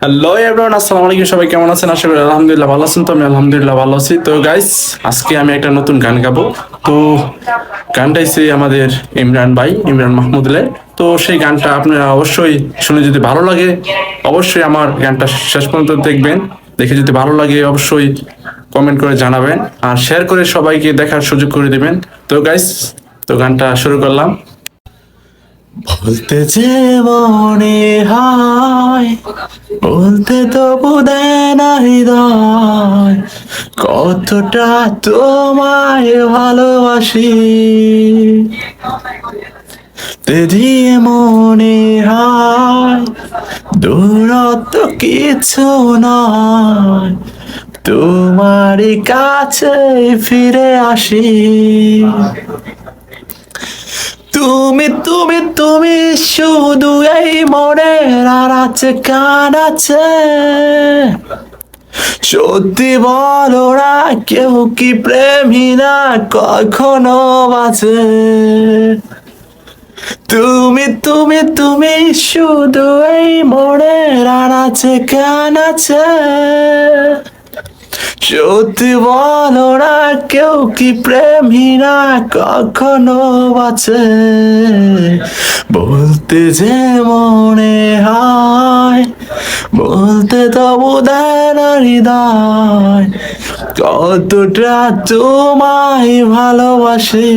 Hello everyone আসসালামু আলাইকুম, সবাই কেমন আছেন? আশা করি আলহামদুলিল্লাহ ভালো আছেন, তো আমি আলহামদুলিল্লাহ ভালো আছি। তো গাইস আজকে আমি একটা নতুন গান গাবো। তো গানটা হচ্ছে আমাদের ইমরান ভাই, ইমরান মাহমুদুল্লাহ তো সেই গানটা আপনারা অবশ্যই শুনে যদি ভালো লাগে, অবশ্যই আমার গানটা শেষ পর্যন্ত দেখবেন। দেখে যদি ভালো লাগে, অবশ্যই কমেন্ট করে জানাবেন। আর শেয়ার করে সবাইকে দেখার সুযোগ করে দিবেন। তো গাইস তো গানটা শুরু করলাম। বলতে যে মনে হয়, বলতে তো দেয় না হৃদয়, কতটা তোমায় ভালোবাসি। তে দিয়ে মনে হয়, দূরত্ব কিছু নয় তোমার কাছে ফিরে আসি। তুমি তুমি তুমি শুধু এই মনে আর আছে, কান আছে। সত্যি বলো না, কেউ কি প্রেমী না, কখনো বাঁচে? তুমি তুমি তুমি শুধু এই মনে আর আছে, কান আছে। সত্যি বলো না কেউ কি প্রেমী না কখনো বাঁচে? বলতে যে মনে হয়, বলতে তবু দেয় না হৃদয়। কতটা তোমায় ভালোবাসি।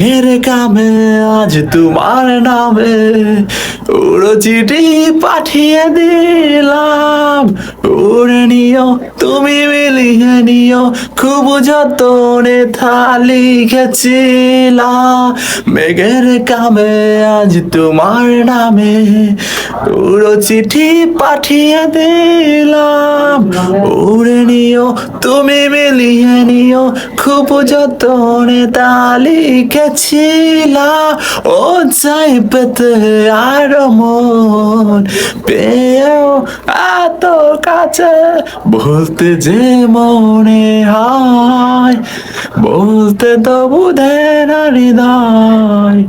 ঘের কামে আজ তোমার নামে উড়ো চিঠি পাঠিয়ে দিলাম। উড়ে নিও, তুমি মিলিয়ে নিও, খুব যতনে থালি লিখেছিলাম মেঘের কামে আজ তোমার নামে উড়ো চিঠি পাঠিয়ে দিলাম। উড়ে নিও, তুমি মিলিয়ে নিও, খুব যতনে তা লিখেছিলাম ও চাই পেতে আর মন। পেয়েও এত কাছে বলতে যে মনে হয় বলতে তো বুধে না হৃদয়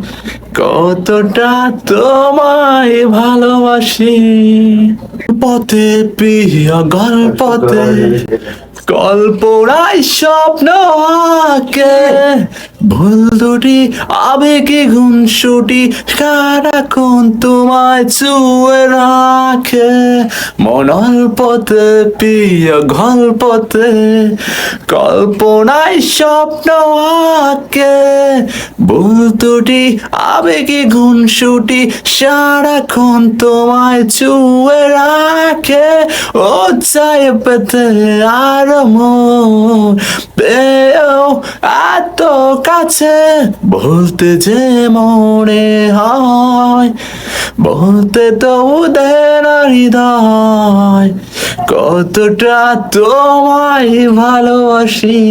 কতটা তোমায় ভালোবাসি। পথে প্রিয় গল্পতে কল্পনায় স্বপ্ন আঁকে ভুল দুটি আবেগে গুনসুটি সারাক্ষণ তোমায় চুয়ে রাখে। মন অল্পতে, প্রিয় গল্পতে, কল্পনায় স্বপ্ন আঁকে। ভুল দুটি আবেগে গুনসুটি সারাক্ষণ তোমায় চুয়ে রাখে। ও চাই পেতে আর পেয়েও এত কাছে বলতে যে মনে হয় বলতে তো ওদের হৃদয় কতটা তোমায় ভালোবাসি।